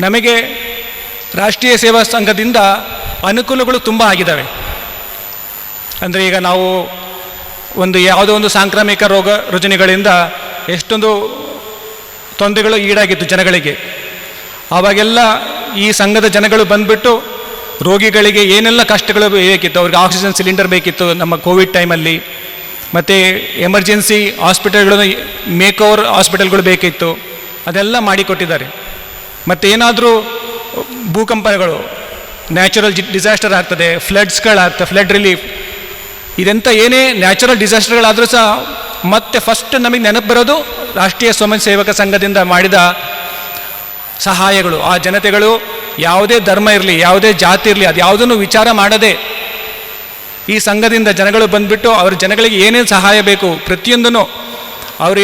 ನಮಗೆ ರಾಷ್ಟ್ರೀಯ ಸೇವಾ ಸಂಘದಿಂದ ಅನುಕೂಲಗಳು ತುಂಬ ಆಗಿದ್ದಾವೆ. ಅಂದರೆ ಈಗ ನಾವು ಒಂದು ಯಾವುದೋ ಒಂದು ಸಾಂಕ್ರಾಮಿಕ ರೋಗ ರುಜಿನಗಳಿಂದ ಎಷ್ಟೊಂದು ತೊಂದರೆಗಳು ಈಡಾಗಿತ್ತು ಜನಗಳಿಗೆ. ಆವಾಗೆಲ್ಲ ಈ ಸಂಘದ ಜನಗಳು ಬಂದ್ಬಿಟ್ಟು ರೋಗಿಗಳಿಗೆ ಏನೆಲ್ಲ ಕಷ್ಟಗಳು ಬೇಕಿತ್ತು, ಅವ್ರಿಗೆ ಆಕ್ಸಿಜನ್ ಸಿಲಿಂಡರ್ ಬೇಕಿತ್ತು ನಮ್ಮ ಕೋವಿಡ್ ಟೈಮಲ್ಲಿ, ಮತ್ತು ಎಮರ್ಜೆನ್ಸಿ ಹಾಸ್ಪಿಟಲ್ಗಳನ್ನು ಮೇಕ್ ಓವರ್ ಹಾಸ್ಪಿಟಲ್ಗಳು ಬೇಕಿತ್ತು. ಅದೆಲ್ಲ ಮಾಡಿಕೊಟ್ಟಿದ್ದಾರೆ. ಮತ್ತು ಏನಾದರೂ ಭೂಕಂಪನಗಳು ನ್ಯಾಚುರಲ್ ಡಿಸಾಸ್ಟರ್ ಆಗ್ತದೆ ಫ್ಲಡ್ಸ್ಗಳಾಗ್ತದೆ ಫ್ಲಡ್ ರಿಲೀಫ್ ಇದೆಂಥ ಏನೇ ನ್ಯಾಚುರಲ್ ಡಿಸಾಸ್ಟರ್ಗಳಾದರೂ ಸಹ ಮತ್ತೆ ಫಸ್ಟ್ ನಮಗೆ ನೆನಪು ಬರೋದು ರಾಷ್ಟ್ರೀಯ ಸ್ವಯಂ ಸೇವಕ ಸಂಘದಿಂದ ಮಾಡಿದ ಸಹಾಯಗಳು. ಆ ಜನತೆಗಳು ಯಾವುದೇ ಧರ್ಮ ಇರಲಿ, ಯಾವುದೇ ಜಾತಿ ಇರಲಿ, ಅದು ಯಾವುದನ್ನು ವಿಚಾರ ಮಾಡದೆ ಈ ಸಂಘದಿಂದ ಜನಗಳು ಬಂದುಬಿಟ್ಟು ಅವ್ರ ಜನಗಳಿಗೆ ಏನೇನು ಸಹಾಯ ಬೇಕು ಪ್ರತಿಯೊಂದನ್ನು ಅವರ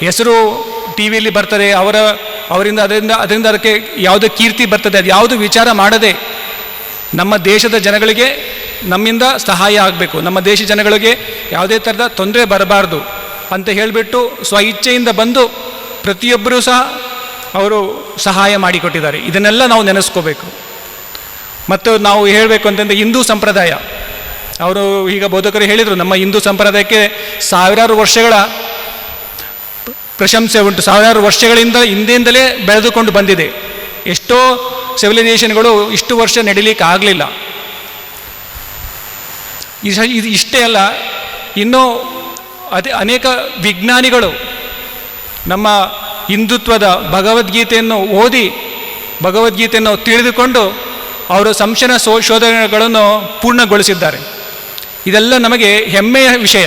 ಹೆಸರು ಟಿ ವಿಯಲ್ಲಿ ಬರ್ತದೆ, ಅವರ, ಅವರಿಂದ, ಅದರಿಂದ ಅದರಿಂದ ಅದಕ್ಕೆ ಯಾವುದೇ ಕೀರ್ತಿ ಬರ್ತದೆ, ಅದು ಯಾವುದು ವಿಚಾರ ಮಾಡದೆ ನಮ್ಮ ದೇಶದ ಜನಗಳಿಗೆ ನಮ್ಮಿಂದ ಸಹಾಯ ಆಗಬೇಕು. ನಮ್ಮ ದೇಶ ಜನಗಳಿಗೆ ಯಾವುದೇ ಥರದ ತೊಂದರೆ ಬರಬಾರ್ದು ಅಂತ ಹೇಳಿಬಿಟ್ಟು ಸ್ವ ಇಚ್ಛೆಯಿಂದ ಬಂದು ಪ್ರತಿಯೊಬ್ಬರೂ ಸಹ ಅವರು ಸಹಾಯ ಮಾಡಿಕೊಟ್ಟಿದ್ದಾರೆ. ಇದನ್ನೆಲ್ಲ ನಾವು ನೆನೆಸ್ಕೋಬೇಕು. ಮತ್ತು ನಾವು ಹೇಳಬೇಕು ಅಂತಂದರೆ ಹಿಂದೂ ಸಂಪ್ರದಾಯ. ಅವರು ಈಗ ಬೋಧಕರು ಹೇಳಿದರು, ನಮ್ಮ ಹಿಂದೂ ಸಂಪ್ರದಾಯಕ್ಕೆ ಸಾವಿರಾರು ವರ್ಷಗಳ ಪ್ರಶಂಸೆ ಉಂಟು. ಸಾವಿರಾರು ವರ್ಷಗಳಿಂದ ಹಿಂದೆಯಿಂದಲೇ ಬೆಳೆದುಕೊಂಡು ಬಂದಿದೆ. ಎಷ್ಟೋ ಸಿವಿಲೈಸೇಷನ್ಗಳು ಇಷ್ಟು ವರ್ಷ ನಡೀಲಿಕ್ಕೆ ಆಗಲಿಲ್ಲ ಇದು ಇಷ್ಟೇ ಅಲ್ಲ, ಇನ್ನೂ ಅದೇ ಅನೇಕ ವಿಜ್ಞಾನಿಗಳು ನಮ್ಮ ಹಿಂದುತ್ವದ ಭಗವದ್ಗೀತೆಯನ್ನು ಓದಿ, ಭಗವದ್ಗೀತೆಯನ್ನು ತಿಳಿದುಕೊಂಡು ಅವರು ಸಂಶನ ಶೋಧನೆಗಳನ್ನು ಪೂರ್ಣಗೊಳಿಸಿದ್ದಾರೆ. ಇದೆಲ್ಲ ನಮಗೆ ಹೆಮ್ಮೆಯ ವಿಷಯ.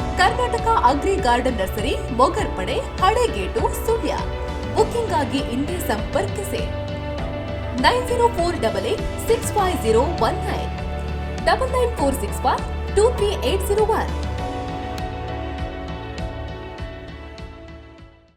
Karnataka agri garden nursery Mogarpade Halegate, Sullia. Booking ಆಗಿ ಇಂದೇ ಸಂಪರ್ಕಿಸಿ. Nine zero four double eight six five zero one nine. Double nine four six five two three eight zero one.